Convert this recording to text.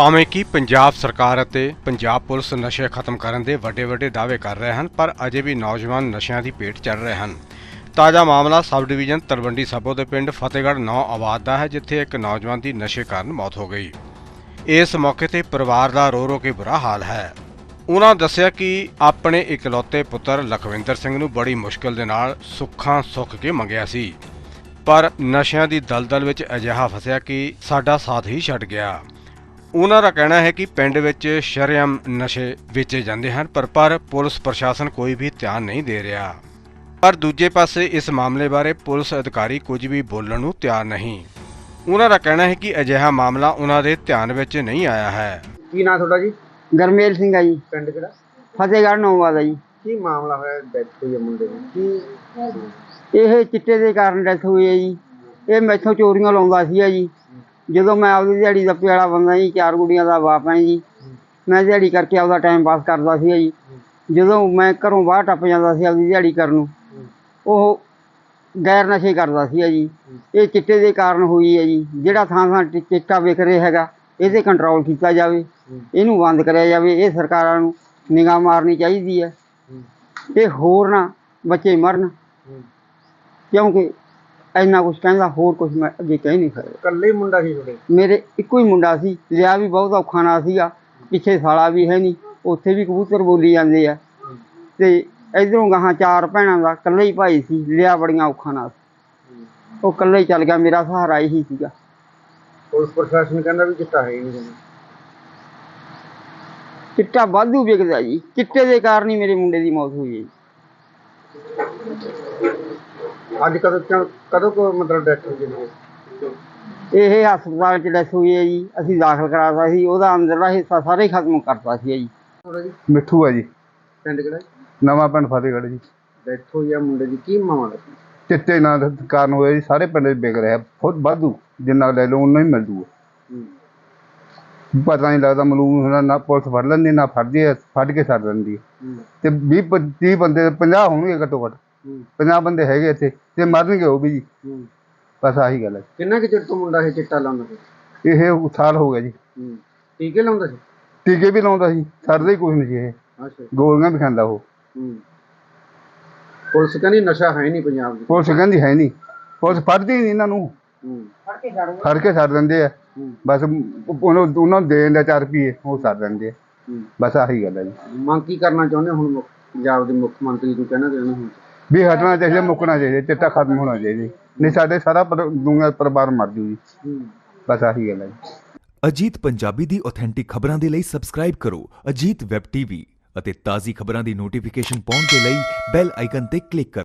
ਭਾਵੇਂ ਕਿ ਪੰਜਾਬ ਸਰਕਾਰ ਅਤੇ ਪੰਜਾਬ ਪੁਲਿਸ ਨਸ਼ੇ ਖਤਮ ਕਰਨ ਦੇ ਵੱਡੇ ਵੱਡੇ ਦਾਅਵੇ ਕਰ ਰਹੇ ਹਨ, ਪਰ ਅਜੇ ਵੀ ਨੌਜਵਾਨ ਨਸ਼ਿਆਂ ਦੀ ਭੇਟ ਚੜ ਰਹੇ ਹਨ। ਤਾਜ਼ਾ ਮਾਮਲਾ ਸਬ ਡਿਵੀਜ਼ਨ ਤਲਵੰਡੀ ਸਾਬੋ ਦੇ ਪਿੰਡ ਫਤਿਹਗੜ੍ਹ ਨੌ ਆਬਾਦ ਦਾ ਹੈ, ਜਿੱਥੇ ਇੱਕ ਨੌਜਵਾਨ ਦੀ ਨਸ਼ੇ ਕਾਰਨ ਮੌਤ ਹੋ ਗਈ। ਇਸ ਮੌਕੇ ਤੇ ਪਰਿਵਾਰ ਦਾ ਰੋ ਰੋ ਕੇ ਬੁਰਾ ਹਾਲ ਹੈ। ਉਹਨਾਂ ਦੱਸਿਆ ਕਿ ਆਪਣੇ ਇਕਲੌਤੇ ਪੁੱਤਰ ਲਖਵਿੰਦਰ ਸਿੰਘ ਨੂੰ ਬੜੀ ਮੁਸ਼ਕਲ ਦੇ ਨਾਲ ਸੁੱਖਾਂ ਸੁੱਖ ਕੇ ਮੰਗਿਆ ਸੀ। ਪਰ ਨਸ਼ਿਆਂ ਦੀ ਦਲਦਲ ਵਿੱਚ ਅਜਿਹਾ ਫਸਿਆ ਕਿ ਸਾਡਾ ਸਾਥ ਹੀ ਛੱਡ ਗਿਆ। ਉਹਨਾਂ ਦਾ ਕਹਿਣਾ ਹੈ ਕਿ ਪਿੰਡ ਵਿੱਚ ਸ਼ਰੇਆਮ ਨਸ਼ੇ ਵੇਚੇ ਜਾਂਦੇ ਹਨ ਪਰ ਪਰ ਪੁਲਿਸ ਪ੍ਰਸ਼ਾਸਨ ਕੋਈ ਵੀ ਧਿਆਨ ਨਹੀਂ ਦੇ ਰਿਹਾ। ਪਰ ਦੂਜੇ ਪਾਸੇ ਇਸ ਮਾਮਲੇ ਬਾਰੇ ਪੁਲਿਸ ਅਧਿਕਾਰੀ ਕੁਝ ਵੀ ਬੋਲਣ ਨੂੰ ਤਿਆਰ ਨਹੀਂ। ਉਹਨਾਂ ਦਾ ਕਹਿਣਾ ਹੈ ਕਿ ਅਜਿਹਾ ਮਾਮਲਾ ਉਹਨਾਂ ਦੇ ਧਿਆਨ ਵਿੱਚ ਨਹੀਂ ਆਇਆ ਹੈ। ਕੀ ਨਾਂ ਤੁਹਾਡਾ ਜੀ? ਗਰਮੇਲ ਸਿੰਘ ਆ ਜੀ। ਪਿੰਡ ਕਿਹੜਾ? ਫਤਿਹਗੜ੍ਹ ਨੌਵਾਂ ਦਾ ਜੀ। ਕੀ ਮਾਮਲਾ ਹੋਇਆ ਡੈਥ ਹੋਈ ਹੈ ਮੁੰਡੇ ਦੀ? ਕੀ ਇਹ ਚਿੱਟੇ ਦੇ ਕਾਰਨ ਡੈਥ ਹੋਈ ਹੈ ਜੀ। ਇਹ ਮੈਥੋਂ ਚੋਰੀਆਂ ਲਾਉਂਦਾ ਸੀ ਜੀ। ਜਦੋਂ ਮੈਂ ਆਪਦੀ ਦਿਹਾੜੀ ਦਾ ਪਿਆਲਾ ਬੰਦਾ ਜੀ, ਚਾਰ ਗੁੱਡੀਆਂ ਦਾ ਬਾਪ ਹਾਂ ਜੀ, ਮੈਂ ਦਿਹਾੜੀ ਕਰਕੇ ਆਪਦਾ ਟਾਈਮ ਪਾਸ ਕਰਦਾ ਸੀ ਜੀ। ਜਦੋਂ ਮੈਂ ਘਰੋਂ ਬਾਹਰ ਟੱਪ ਜਾਂਦਾ ਸੀ ਆਪਦੀ ਦਿਹਾੜੀ ਕਰਨ ਨੂੰ, ਉਹ ਗੈਰ ਨਸ਼ੇ ਕਰਦਾ ਸੀ ਜੀ। ਇਹ ਚਿੱਟੇ ਦੇ ਕਾਰਨ ਹੋਈ ਹੈ ਜੀ, ਜਿਹੜਾ ਥਾਂ ਥਾਂ ਚਿੱਟਾ ਵਿਕ ਰਿਹਾ ਹੈਗਾ, ਇਹਦੇ ਕੰਟਰੋਲ ਕੀਤਾ ਜਾਵੇ, ਇਹਨੂੰ ਬੰਦ ਕਰਿਆ ਜਾਵੇ, ਇਹ ਸਰਕਾਰਾਂ ਨੂੰ ਨਿਗਾਹ ਮਾਰਨੀ ਚਾਹੀਦੀ ਹੈ। ਤੇ ਹੋਰ ਨਾ ਬੱਚੇ ਮਰਨ, ਕਿਉਂਕਿ ਇੰਨਾ ਕੁਝ ਕਹਿੰਦਾ ਹੋਰ ਕੁਝ ਮੈਂ ਅੱਗੇ ਕਹਿ ਨਹੀਂ ਸਕਦਾ। ਇਕੱਲੇ ਮੁੰਡਾ ਸੀ ਤੁਹਾਡੇ? ਮੇਰੇ ਇੱਕੋ ਹੀ ਮੁੰਡਾ ਸੀ ਲਿਆ ਵੀ ਬਹੁਤ ਔਖਾ ਨਾ ਸੀਗਾ ਪਿੱਛੇ ਸਾਲਾ ਵੀ ਹੈ ਨਹੀਂ ਉੱਥੇ ਵੀ ਕਬੂਤਰ ਬੋਲੀ ਜਾਂਦੇ ਆ। ਤੇ ਇਧਰੋਂ ਗਾਹਾਂ ਚਾਰ ਭੈਣਾਂ ਦਾ ਇਕੱਲਾ ਹੀ ਭਾਈ ਸੀ ਲਿਆ ਬੜੀਆਂ ਔਖਾ ਨਾਲ ਸੀ। ਉਹ ਇਕੱਲਾ ਹੀ ਚੱਲ ਗਿਆ ਮੇਰਾ ਸਹਾਰਾ ਇਹੀ ਸੀਗਾ। ਪੁਲਿਸ ਪ੍ਰਸ਼ਾਸਨ ਕਹਿੰਦਾ ਵੀ ਚਿੱਟਾ ਹੈ ਹੀ ਨਹੀਂ। ਚਿੱਟਾ ਵਾਧੂ ਵਿਕਦਾ ਜੀ ਚਿੱਟੇ ਦੇ ਕਾਰਨ ਹੀ ਮੇਰੇ ਮੁੰਡੇ ਦੀ ਮੌਤ ਹੋਈ ਹੈ ਜੀ। ਅੱਜ ਕਦੋਂ ਕਿਉਂ- ਕਦੋਂ ਕੋ ਮਤਲਬ ਡੈਥ ਹੈ ਇਹ ਹਸਪਤਾਲ ਚ ਡੈਥ ਹੋਈ ਹੈ ਜੀ। ਅਸੀਂ ਦਾਖਲ ਕਰਾਤਾ ਸੀ ਉਹਦਾ ਅੰਦਰਲਾ ਹਿੱਸਾ ਸਾਰੇ ਹੀ ਖਤਮ ਕਰਤਾ ਸੀ ਜੀ। ਮਿੱਠੂ ਆ ਜੀ। ਪਿੰਡ ਕਿਹੜਾ ਨਵਾਂ ਪਿੰਡ ਫਤਿਹਗੜ੍ਹ ਜੀ। ਡੈਥ ਹੋਈ ਹੈ ਮੁੰਡੇ ਦੀ। ਕੀ ਮਾਮਲਾ ਸੀ? ਚਿੱਟੇ ਨਾਲ ਦਾ ਕਾਰਨ ਹੋਇਆ ਜੀ। ਸਾਰੇ ਪਿੰਡ 'ਚ ਵਿਕ ਰਿਹਾ। ਬਹੁਤ ਵਾਧੂ। ਜਿੰਨਾ ਲੈ ਲਓ ਉਨਾ ਹੀ ਮਿਲ ਜੂਗਾ। ਪਤਾ ਨਹੀਂ ਲੱਗਦਾ ਮਲੂਮ ਹੁੰਦਾ ਨਾ ਪੁਲਿਸ ਫੜ ਲੈਂਦੀ ਨਾ ਫੜਦੀ ਹੈ ਫੜ ਕੇ ਛੱਡ ਦਿੰਦੀ। ਹੈ। ਹੂੰ। ਤੇ 20 30 ਬੰਦੇ 50 ਹੋਣਗੇ ਘੱਟੋ ਘੱਟ ਹੂੰ। 50 ਬੰਦੇ ਹੈਗੇ ਇੱਥੇ ਤੇ ਮਰਨਗੇ ਉਹ ਵੀ ਜੀ। ਹੂੰ। ਬਸ ਆਹੀ ਗੱਲ ਹੈ। ਕਿੰਨਾ ਕੁ ਚਿਰ ਤੋਂ ਮੁੰਡਾ ਇਹ ਚਿੱਟਾ ਲਾਉਂਦਾ ਸੀ? ਇਹ ਸਾਲ ਹੋ ਗਿਆ ਜੀ। ਹੂੰ। ਟੀਕੇ ਲਾਉਂਦਾ ਸੀ? ਟੀਕੇ ਵੀ ਲਾਉਂਦਾ ਸੀ ਛੱਡਦਾ ਹੀ ਕੁਝ ਨਹੀਂ ਸੀ ਇਹ। ਅੱਛਾ। ਗੋਲੀਆਂ ਵੀ ਖਾਂਦਾ ਉਹ। ਹੂੰ। ਪੁਲਿਸ ਕਹਿੰਦੀ ਨਸ਼ਾ ਹੈ ਨਹੀਂ ਪੰਜਾਬ 'ਚ। ਪੁਲਿਸ ਕਹਿੰਦੀ ਹੈ ਨਹੀਂ। ਪੁਲਿਸ ਫੜਦੀ ਨਹੀਂ ਇਹਨਾਂ ਨੂੰ। ਫੜ ਕੇ ਛੱਡ ਦਿੰਦੇ ਆ। ਬਸ ਉਹਨੂੰ ਉਹਨਾਂ ਨੂੰ ਦੇਣ ਦਾ 4 ਰੁਪਏ ਉਹ ਛੱਡ ਦਿੰਦੇ ਆ। ਬਸ ਆਹੀ ਗੱਲ ਹੈ ਜੀ ਮੰਗ ਕੀ ਕਰਨਾ ਚਾਹੁੰਦੇ ਹੁਣ ਮੁੱਖ- ਪੰਜਾਬ ਦੇ ਮੁੱਖ ਮੰਤਰੀ ਨੂੰ ਕਹਿਣਾ ਚਾਹੁੰਦੇ ਹੁਣ ਵੀ ਹਟਣਾ ਚਾਹੀਦਾ ਮੁੱਕਣਾ ਚਾਹੀਦਾ ਚਿੱਟਾ ਖਤਮ ਹੋਣਾ ਚਾਹੀਦਾ ਜੀ। ਨਹੀਂ ਸਾਡੇ ਸਾਰਾ ਪਰ- ਦੁਨੀਆ ਪਰਿਵਾਰ ਮਰ ਜੂ ਜੀ। ਬਸ ਆਹੀ ਗੱਲ ਹੈ ਜੀ ਅਜੀਤ ਪੰਜਾਬੀ ਦੀ ਆਥੈਂਟਿਕ ਖਬਰਾਂ ਦੇ ਲਈ ਸਬਸਕ੍ਰਾਈਬ ਕਰੋ ਅਜੀਤ ਵੈਬ ਟੀਵੀ ਅਤੇ ਤਾਜ਼ੀ ਖਬਰਾਂ ਦੀ ਨੋਟੀਫਿਕੇਸ਼ਨ ਪਾਉਣ ਦੇ ਲਈ ਬੈਲ ਆਈਕਨ ਤੇ ਕਲਿੱਕ ਕਰੋ